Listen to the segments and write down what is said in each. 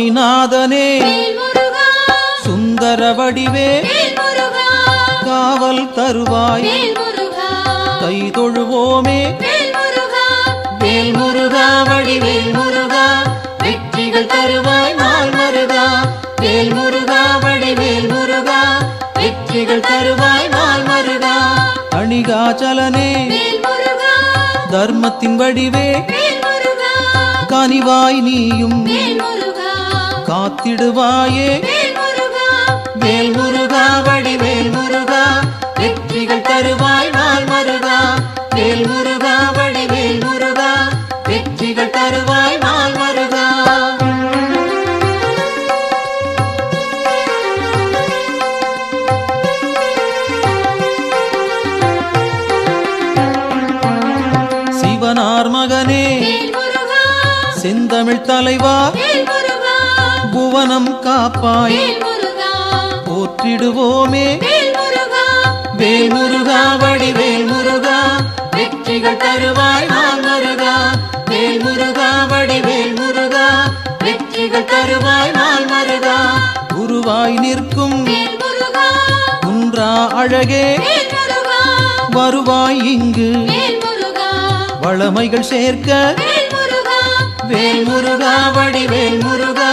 சுவாமிநாதனே. சுந்தர வடிவே. காவல் தருவாய். கை தொழுவோமே. வேல் முருகா வேல் முருகா வடிவேல் முருகா வெற்றிகள் தருவாய் நாள் மருகா. வேல் முருகா வடிவேல் முருகா வெற்றிகள் தருவாய் நாள் மருகா. அணிகாச்சலனே. தர்மத்தின் வடிவே. கனிவாய் நீயும். காத்திடுவாயே. வேல் முருகா வேல் முருகா வடிவேல் முருகா வெற்றிகள் தருவாய் நாள் மருகா. வேல் முருகா புவனம் காப்பாய். போற்றிடுவோமே. வேல் முருகா வேல் முருகா வடிவேல் முருகா வெற்றிகள் தருவாய் மருகா வேல் முருகா வடிவேல் முருகா வெற்றிகள் தருவாய் நாள் மருகா குருவாய் நிற்கும் குன்றா அழகே. வருவாய் இங்கு. வளமைகள் சேர்க்க. வேல் முருகா வடிவேல் முருகா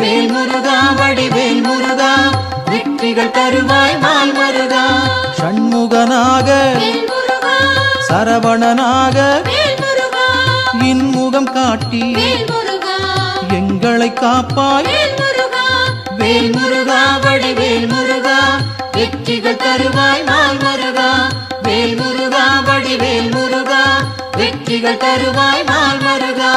வேல் முருகா வடிவேல் முருகா வெற்றிகள் தருவாய் நாள் மருகா. சண்முகனாக வேல் சரவணனாக வேல் இன்முகம் காட்டி வேல் எங்களை காப்பாய். வேல் முருகா வேல் வடிவேல் முருகா வெற்றிகள் தருவாய் நாள் மருகா. வேல் முருகா வடிவேல் முருகா வெற்றிகள் தருவாய் நாள் மருகா.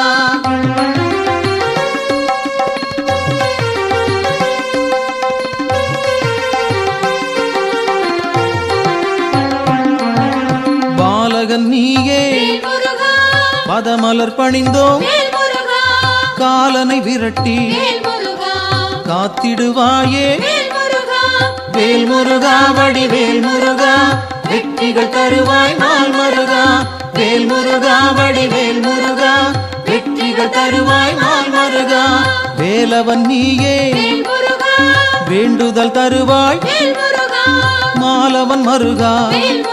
பாலகன் நீயே. வேல் பதமலர் பணிந்தோம். வேல் காலனை விரட்டி. வேல் காத்திடுவாயே. வேல் முருகா வேல் முருகா வடிவேல் முருகா வெற்றிகள் தருவாய் நாள் மருகா வேல் முருகா வடிவேல் முருகா வெற்றிகள் தருவாய் நாள் மருகா வேலவன் நீயே. வேல் வேண்டுதல் தருவாய். வேல் மாலவன் வேல் முருகா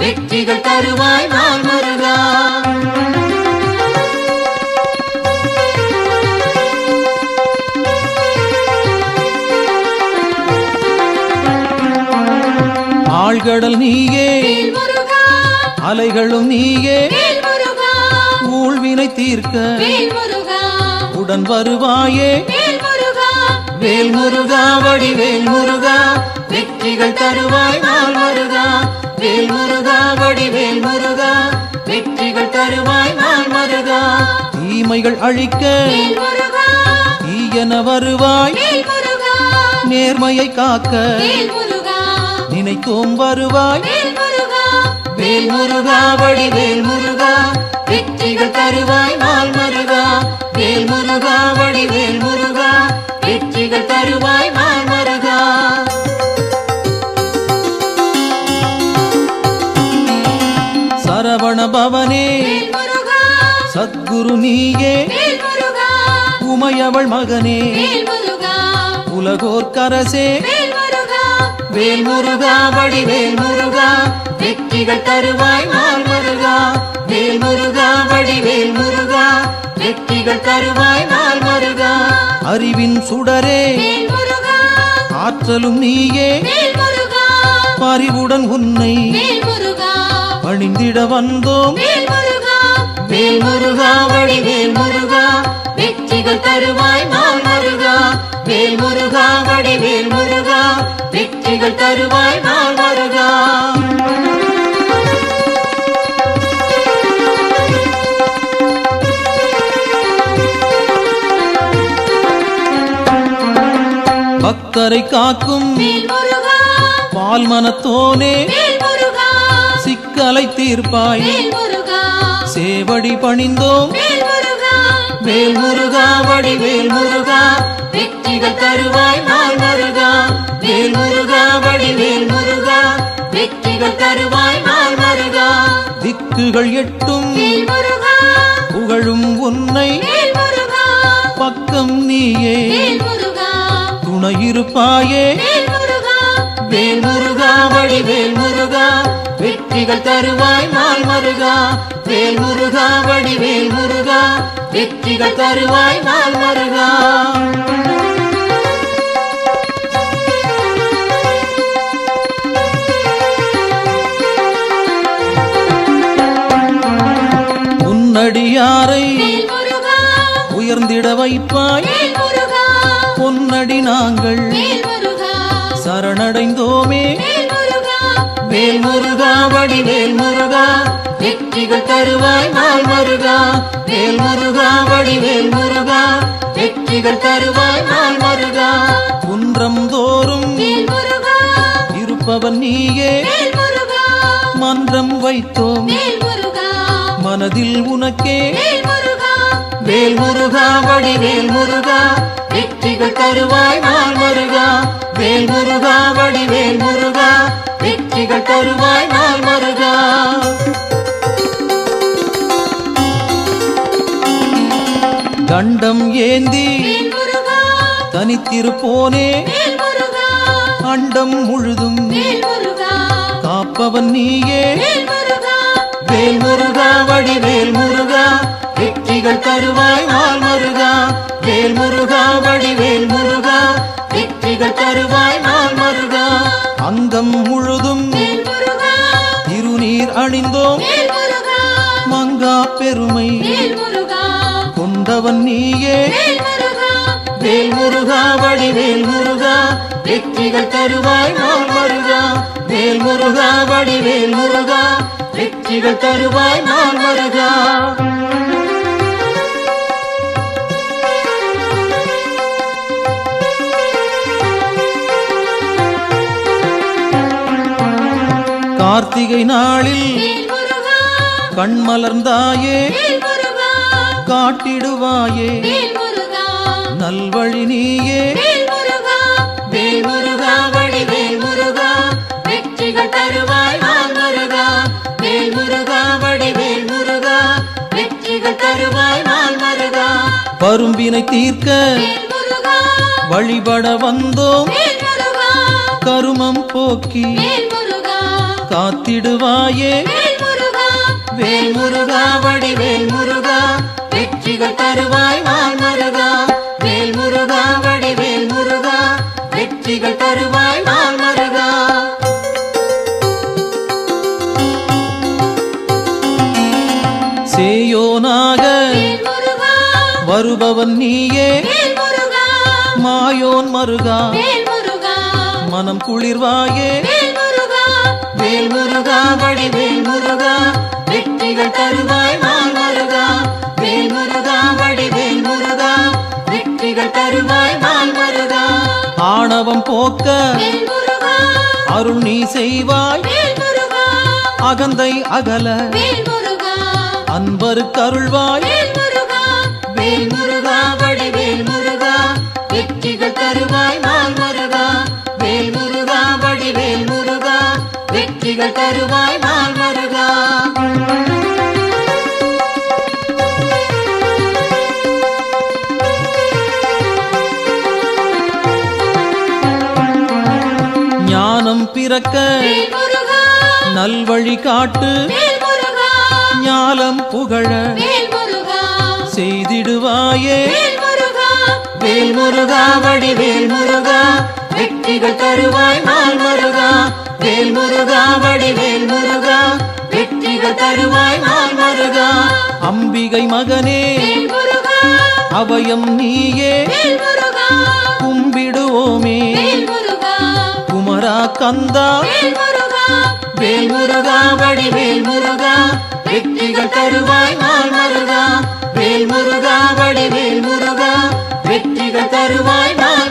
வெற்றிகள் தருவாய் நாள் மருகா ஆழ்கடல் நீயே அலைகளும் நீயே ஊழ்வினை தீர்க்க உடன் வருவாயே. வேல் முருகா வடிவேல் முருகா வெற்றிகள் தருவாய் நாள் மருகா வேல் முருகா வடிவேல் முருகா வெற்றிகள் தருவாய் நாள் மருகா. தீமைகள் அழிக்க தீயன வருவாய் நேர்மையை காக்க நினைத்தோம் வருவாய் வேல் முருகா. வேல் முருகா வடிவேல் முருகா வெற்றிகள் தருவாய் நாள் மருகா. வேல் முருகா வடிவேல் முருகா வெற்றி வெற்றிகள் தருவாய் சத்குரு நீயே உமையவள் மகனே. வேல் முருகா உலகோர் கரசே வேல் முருகா வேல் முருகா வடிவேல் முருகா வெற்றிகள் தருவாய் நாள் மருகா வேல் முருகா வடிவேல் முருகா வெற்றிகள் தருவாய் நாள் மருகா அறிவின் சுடரே. ஆற்றலும் நீயே. பறிவுடன் உன்னை பணிந்திட வந்தோம். வேல் முருகா வேல் முருகா வடிவேல் முருகா வெற்றிகள் தருவாய் நாள் மருகா. வேல் முருகா வடிவேல் முருகா வெற்றிகள் தருவாய் நாள் மருகா. பக்தரை காக்கும் பால் மனத்தோனே சிக்கலை தீர்ப்பாய். சேவடி பணிந்தோம். வேல் முருகா வேல் முருகா வெற்றிகள் தருவாய் நாள் மருகா வேல் முருகா வடிவேல் முருகா வெற்றிகள் தருவாய் நாள் மருகா திக்குகள் எட்டும். வேல் புகழும் உன்னை. வேல் பக்கம் நீயே. வேல் துணையிருப்பாயே வேல் முருகா வேல் முருகா வடிவேல் முருகா வெற்றிகள் தருவாய் நாள் மருகா. வேல் முருகா வடிவேல் முருகா வெற்றிகள் தருவாய் நாள் மருகா. முருகா உயர்ந்திட வைப்பாய். பொன்னடி நாங்கள் சரணடைந்தோமே வேல் முருகா வேல் முருகா வடிவேல் முருகா வெற்றிகள் தருவாய் நாள் மருகா. வேல் முருகா வடிவேல் முருகா வெற்றிகள் தருவாய் நாள் மருகா. குன்றம் தோறும் இருப்பவன் நீயே. மன்றம் வைத்தோம் மனதில் உனக்கே. வேல் முருகா வேல் முருகா வடிவேல் முருகா வெற்றிகள் தருவாய் நாள் மருகா. வேல் முருகா வடிவேல் முருகா வெற்றிகள் தருவாய் நாள் மருகா. தண்டம் ஏந்தி தனித்திருப்போனே. அண்டம் முழுதும் காப்பவன் நீயே. வேல் முருகா. வேல் முருகா வடிவேல் முருகா வெற்றிகள் தருவாய் நாள் மருகா. வேல் முருகா வடிவேல் முருகா வெற்றிகள் தருவாய் நாள் மருகா. அங்கம் முழுதும் திருநீர் அணிந்தோம். மங்கா பெருமை கொண்டவன் நீயே. வேல் முருகா வடிவேல் முருகா. வெற்றிகள் தருவாய் நாள் மருகா. வேல் முருகா வடிவேல் முருகா. வெற்றிகள் தருவாய் நாள் மருகா. கார்த்திகை நாளில் கண்மலர்ந்தாயே. காட்டிடுவாயே. நல்வழி நீயே. வேல் முருகா வேல் முருகா வடிவேல் முருகா வெற்றிகள் தருவாய் மருகா வேல் முருகா வடிவேல் முருகா வெற்றிகள் தருவாய் நாள் மருகா பரும்பினை தீர்க்க வழிபட வந்தோம். கருமம் போக்கி. காத்திடுவாயே. வேல் முருகா வேல் முருகா வடிவேல் முருகா வெற்றிகள் தருவாய் நாள் மருகா வேல் முருகா வடிவேல் முருகா வெற்றிகள் தருவாய் நாள் மருகா சேயோனாக வருபவன் நீயே. மாயோன் முருகா. மனம் குளிர்வாயே. வேல் முருகா வேல் முருகா வடிவேல் முருகா வெற்றிகள் தருவாய் நாள் மருகா வேல் முருகா வடிவேல் முருகா வெற்றிகள் தருவாய் நாள் மருகா ஆணவம் போக்க அருள் நீ செய்வாய். அகந்தை அகல வேல் முருகா வேல் முருகா வடிவேல் முருகா வெற்றிகள் தருவாய் நாள் வெற்றிகள் தருவாய் நாள் மருகா ஞானம் பிறக்க நல்வழி காட்டு ஞாலம் புகழ செய்திடுவாயே. வேல் முருகா வடிவேல் முருகா வெற்றிகள் தருவாய் நாள் மருகா வேல் முருகா வடிவேல் முருகா வெற்றிகள் தருவாய் நாள் மருகா. அம்பிகை மகனே அபயம் நீயே கும்பிடுவோமே. குமரா கந்தா வேல் முருகா வடிவேல் முருகா வெற்றிகள் தருவாய் நாள் மருகா. வேல் முருகா வடிவேல் முருகா வெற்றிகள் தருவாய் நாள்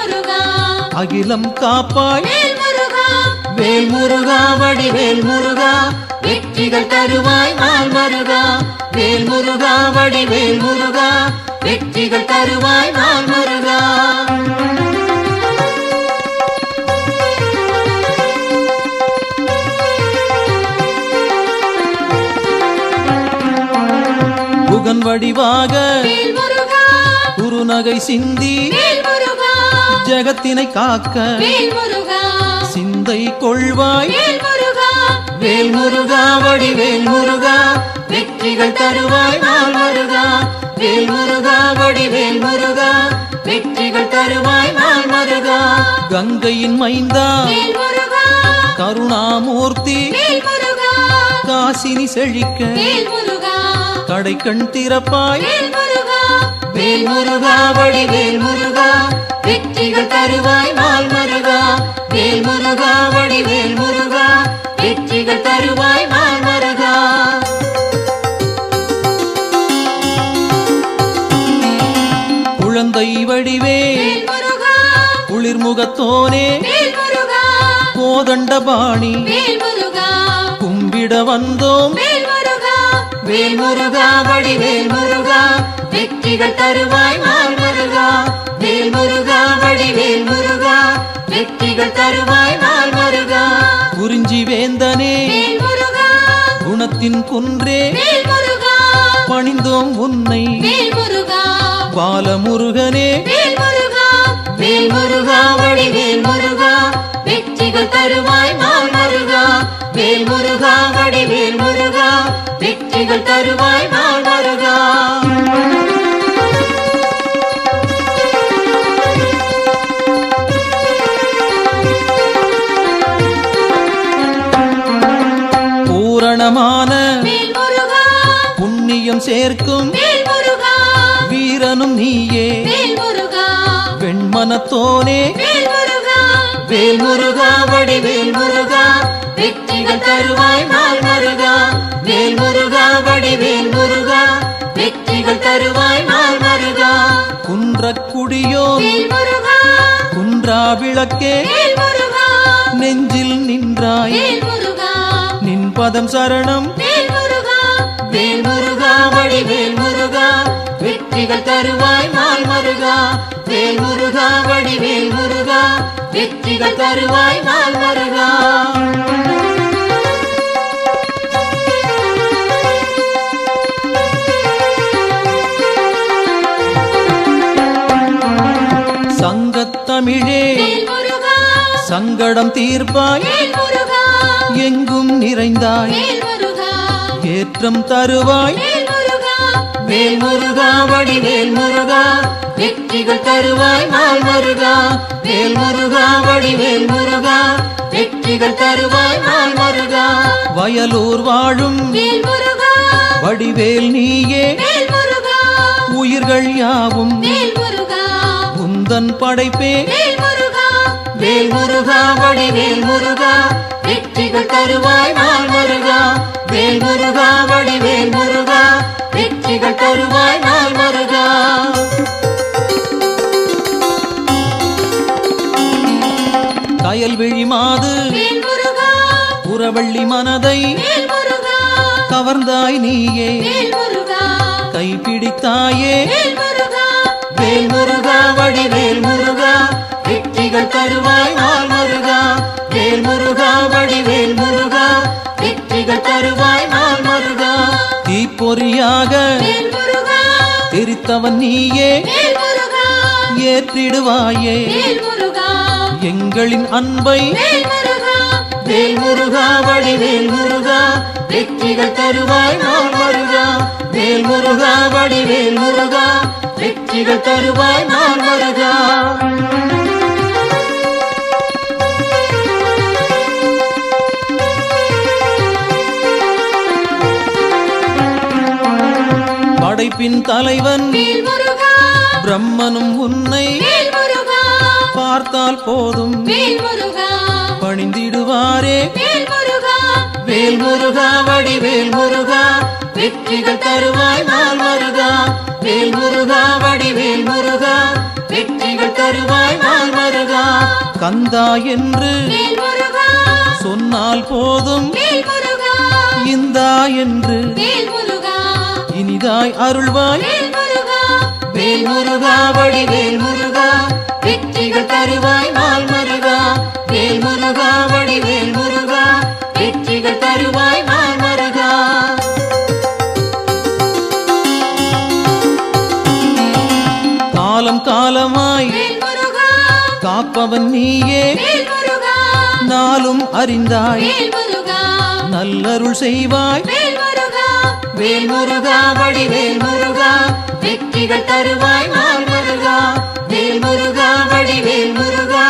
அகிலம் காப்பாய். வேல் முருகா வேல் முருகா வடிவேல் முருகா வெற்றிகள் தருவாய் நாள் மருகா வேல் முருகா வடிவேல் முருகா வெற்றிகள் தருவாய் நாள் மருகா புகன் வடிவாக குறுநகை சிந்தி. ஜெகத்தினை காக்க சிந்தை கொள்வாய். வேல் முருகா வேல் முருகா வடிவேல் முருகா வெற்றிகள் தருவாய் நாள் மருகா வேல் முருகா வடிவேல் முருகா வெற்றிகள் தருவாய் நாள் மருகா கங்கையின் மைந்தா. கருணாமூர்த்தி. காசினி செழிக்க. கடைக்கண் திறப்பாய். வேல் முருகா வேல் முருகா வடிவேல் முருகா வெற்றிகள் தருவாய் நாள் மருகா. வேல் முருகா வடிவேல் முருகா வெற்றிகள் தருவாய் நாள் மருகா. குழந்தை வடிவே வேல் முருகா குளிர்முகத்தோனே வேல் முருகா. கும்பிட வந்தோம். வேல் முருகா வடிவேல் முருகா வெற்றிகள் தருவாய் நாள் மருகா. வேல் முருகா வடிவேல் முருகா வெற்றிகள் தருவாய் நாள் மருகா. குறிஞ்சி வேந்தனே குணத்தின் குன்றே பணிந்தோம் உன்னை பாலமுருகனே. வேல் முருகா வேல் முருகா வடிவேல் முருகா வெற்றிகள் தருவாய் நாள் மருகா. வேல் முருகா வடிவேல் முருகா வெற்றிகள் தருவாய் மருகா பூரணமான புண்ணியம் சேர்க்கும் வீரனும் நீயே. வெண்மனத்தோனே. வேல் முருகா வடிவேல் முருகா. வெற்றிகள் தருவாய் நாள் மருகா வேல் முருகா வடிவேல் முருகா வெற்றிகள் தருவாய் நாள் மருகா. குன்றக்குடியோன் வேல் முருகா. குன்றா விளக்கே நெஞ்சில் நின்றாய் நின் பதம் சரணம் வேல் முருகா. வேல் முருகா வடிவேல் முருகா வெற்றிகள் தருவாய் நாள் மருகா. வேல் முருகா வடிவேல் முருகா வெற்றிகள் தருவாய் நாள் மருகா. சங்கடம் தீர்ப்பாய். எங்கும் நிறைந்தாய். ஏற்றம் தருவாய். வேல் முருகா வேல் முருகா வடிவேல் முருகா வெற்றிகள் தருவாய் நாள் மருகா வேல் முருகா வடிவேல் முருகா வெற்றிகள் தருவாய் நாள் மருகா வயலூர் வாழும் வடிவேல் நீயே. உயிர்கள் யாவும் உந்தன் படைப்பே. வேல் முருகா வேல் முருகா வடிவேல் முருகா வெற்றிகள் தருவாய் நாள் முருகா. வேல் முருகா வடிவேல் முருகா வெற்றிகள் தருவாய் நாள் முருகா. கயல்விழி மாது புறவள்ளி மனதை கவர்ந்தாய் நீயே. கைப்பிடித்தாயே. வேல் முருகா வடிவேல் முருகா வெற்றிகள் தருவாய் நாள் முருகா. வேல் முருகா வடிவேல் முருகா. வெற்றிகள் தருவாய் நாள் முருகா. தீப்பொறியாக தெரித்தவன் நீயே. ஏற்றிடுவாயே. எங்களின் அன்பை வேல் முருகா. வடிவேல் முருகா. வெற்றிகள் தருவாய் நாள் முருகா. வேல் முருகா வடிவேல் முருகா. வெற்றிகள் தருவாய் நாள் முருகா. படைப்பின் தலைவன் பிரம்மனும் உன்னை பார்த்தால் போதும். பணிந்திடுவாரே. வேல் முருகா வேல் முருகா வடிவேல் முருகா வெற்றிகள் தருவாய் நாள் முருகா வேல் முருகா வடிவேல் முருகா வெற்றிகள் தருவாய் நாள் முருகா கந்தா என்று சொன்னால் போதும். இந்தா என்று வேல் இனிதாய் அருள்வாய். வேல் முருகா வேல் முருகா வெற்றிகள் தருவாய் நாள் முருகா வேல் முருகா வடிவேல் முருகா வெற்றிகள் தருவாய் நாள் முருகா காலம் காலமாய் வேல் காப்பவன் நீயே. வேல் நாளும் அறிந்தாய். வேல் நல்லருள் செய்வாய். வேல் வேல் முருகா வடிவேல் முருகா வெற்றிகள் தருவாய் நாள் முருகா. வேல் முருகா வடிவேல் முருகா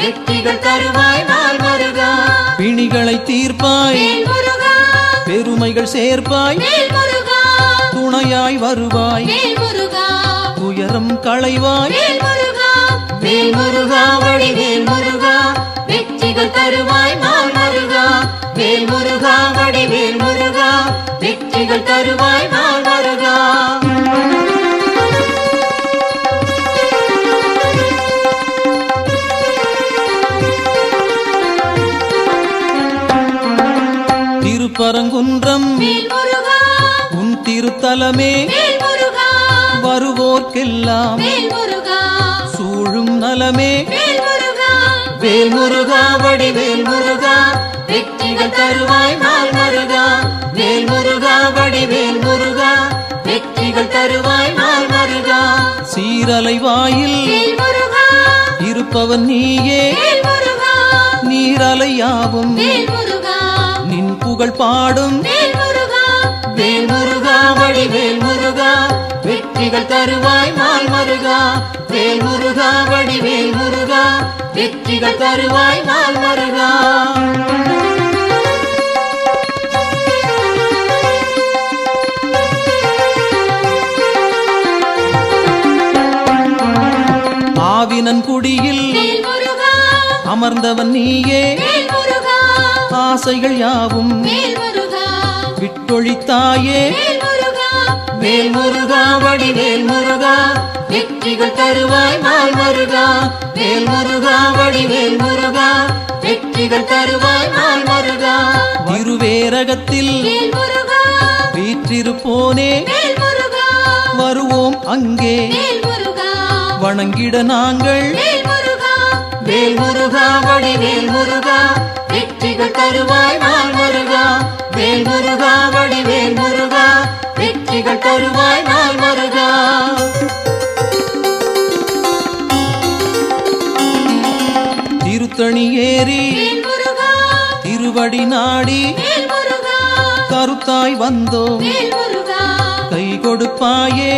வெற்றிகள் தருவாய் நாள் முருகா. பிணிகளை தீர்ப்பாய் பெருமைகள் சேர்ப்பாய் துணையாய் வருவாய் துயரம் களைவாய். வேல் முருகா வேல் முருகா வடிவேல் முருகா வெற்றிகள் தருவாய் நாள் முருகா. வேல் முருகா வடிவேல் முருகா. வெற்றிகள் தருவாய் நாள் முருகா திருப்பரங்குன்றம் உன் திருத்தலமே வருவோர்க்கெல்லாம் சூழும் நலமே வேல் முருகா வடிவேல் முருகா வெற்றிகள் தருவாய் நாள் முருகா வேல் முருகா வடிவேல் முருகா வெற்றிகள் தருவாய் நாள் முருகா. சீரலை வாயில் இருப்பவன் நீயே. நீரலையாவும் நின் புகழ் பாடும். வேல் முருகா வேல் முருகா வடிவேல் முருகா வெற்றிகள் தருவாய் நாள் முருகா. வேல் முருகா வடிவேல் முருகா வெற்றிகள் தருவாய் நாள் முருகா. ஆவினன் குடியில் அமர்ந்தவன் நீயே. ஆசைகள் யாவும் விட்டொழித்தாயே. வேல் முருகா வேல் முருகா வடிவேல் முருகா வெற்றிகள் தருவாய் நாள் முருகா வேல் முருகா வடிவேல் முருகா வெற்றிகள் தருவாய் நாள் முருகா முருகா வீற்றிருப்போனே. வருவோம் அங்கே. வணங்கிட நாங்கள். வேல் முருகா வேல் முருகா வடிவேல் முருகா வெற்றிகள் தருவாய் நாள் முருகா. வேல் முருகா வடிவேல் முருகா வெற்றிகள் தருவாய் நாள் முருகா. திருத்தணி ஏறி திருவடி நாடி கருத்தாய் வந்தோம். கை கொடுப்பாயே.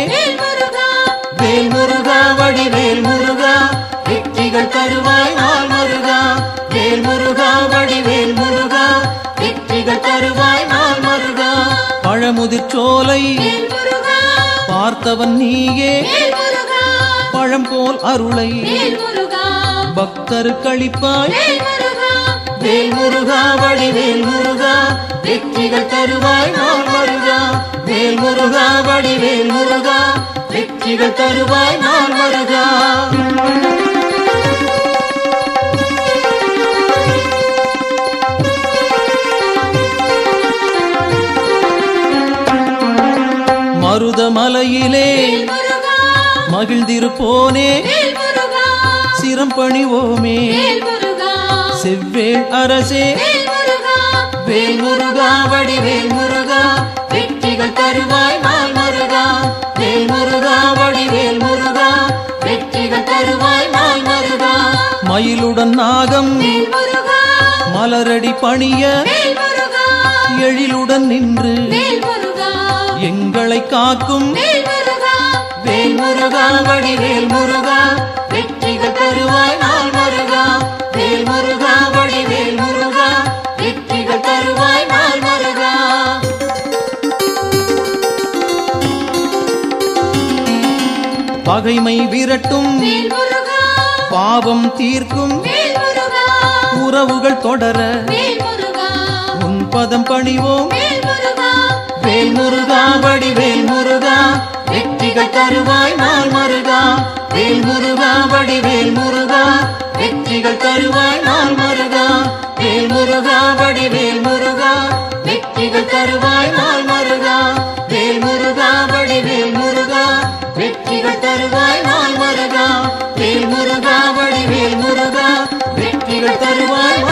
வேல் முருகா வேல் முருகா வடிவேல் முருகா வெற்றிகள் தருவாய் நாள் முருகா. வேல் முருகா வடிவேல் முருகா வெற்றிகள் தருவாய் நாள் முருகா. பழமுதிர்ச்சோலை பார்த்தவன் நீயே. பழம் போல் அருளை. வேல் முருகா. வேல் முருகா வடிவேல் முருகா வெற்றிகள் தருவாய் நாள் மருகா. வேல் முருகா வடிவேல் முருகா வெற்றிகள் தருவாய் நாள் மருகா. மருதமலையிலே மகிழ்ந்திருப்போனே. சிரம் பணிவோமே. செவ்வேள் அரசே. வேல் முருகா. வேல் முருகா வடிவேல் முருகா. வெற்றிகள் தருவாய் வேல் முருகா வடிவேல் முருகா வெற்றிகள் தருவாய் நாள் மருகா. மயிலுடன் நாகம் மலரடி பணிய எழிலுடன் நின்று எங்களை காக்கும். வேல் முருகா. வடிவேல் முருகா வெற்றிகள் தருவாய் நாள் மருகா. வேல் முருகா வடிவேல் முருகா வெற்றிகள் தருவாய் நாள் பகைமை விரட்டும். பாவம் தீர்க்கும். உறவுகள் தொடர. உன் பதம் பணிவோம். வேல் முருகா வேல் முருகா வடிவேல் முருகா வெற்றிகள் தருவாய் நாள் மருகா. வேல் முருகா வடிவேல் முருகா வெற்றிகள் தருவாய் நாள் மருகா. வேல் முருகா வடிவேல் முருகா வெற்றிகள் தருவாய் நாள் மருகா. வேல் முருகா வெற்றிகள் தருவாய் நாள் முருகா வேல் முருகா வடிவேல் முருகா வெற்றிகள் தருவாய்